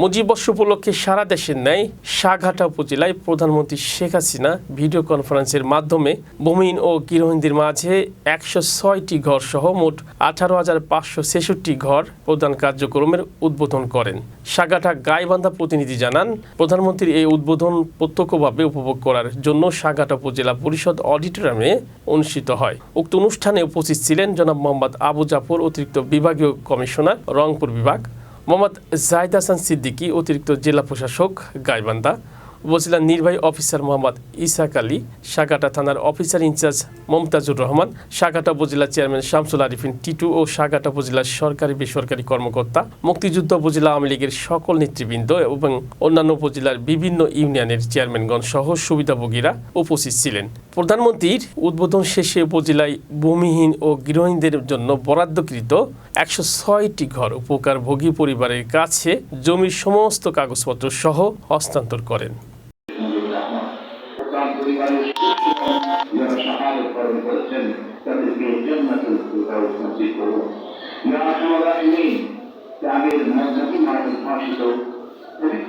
মুজিববর্ষ উপলক্ষে সারা দেশের ন্যায় সাঘাটা উপজেলায় প্রধানমন্ত্রী শেখ হাসিনা ভিডিও কনফারেন্সের মাধ্যমে ভূমিহীন ও গৃহহীনদের মাঝে একশো ছয়টি ঘর সহ মোট আঠারো হাজার পাঁচশো ছেষট্টি ঘর প্রদান কার্যক্রমের উদ্বোধন করেন। সাগাটা গাইবান্ধা প্রতিনিধি জানান, প্রধানমন্ত্রীর এই উদ্বোধন প্রত্যক্ষভাবে উপভোগ করার জন্য সাগাটা উপজেলা পরিষদ অডিটোরিয়ামে অনুষ্ঠিত হয়। উক্ত অনুষ্ঠানে উপস্থিত ছিলেন জনাব মোহাম্মদ আবু জাফর, অতিরিক্ত বিভাগীয় কমিশনার, রংপুর বিভাগ মোহাম্মদ জাহিদ হাসান সিদ্দিকী, অতিরিক্ত জেলা প্রশাসক গাইবান্ধা। উপজেলার নির্বাহী অফিসার মোহাম্মদ ইসাক আলী, সাগাটা থানার officer in charge Momtajur Rahman, Saghata উপজেলা চেয়ারম্যান শামসুল আরিফিন টিটু ও সাগাটা উপজেলার সরকারি বেসরকারি কর্মকর্তা, মুক্তিযুদ্ধ উপজেলা আওয়ামী লীগের সকল নেতৃবৃন্দ এবং অন্যান্য উপজেলার বিভিন্ন ইউনিয়নের চেয়ারম্যানগণ সহ সুবিধাভোগীরা উপস্থিত ছিলেন। প্রধানমন্ত্রীর উদ্বোধন শেষে উপজেলায় ভূমিহীন ও গৃহহীনদের জন্য বরাদ্দকৃত একশো ছয়টি ঘর উপকারভোগী পরিবারের কাছে জমির সমস্ত কাগজপত্র সহ হস্তান্তর করেন।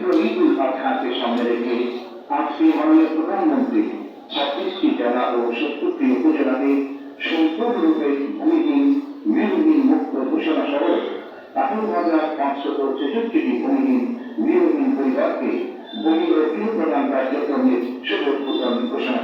পবিত্র সামনে রেখে আজকে মাননীয় প্রধানমন্ত্রী ছাব্বিশটি জেলা উপজেলাতে সম্পূর্ণরূপে ভূমিহীন গৃহহীন মুক্ত ঘোষণা সহ আঠারো হাজার পাঁচশত ছেষট্টিটি ভূমিহীন গৃহহীন পরিবারকে বহির গৃহ প্রদান কার্যক্রমের শপথ প্রদান ঘোষণা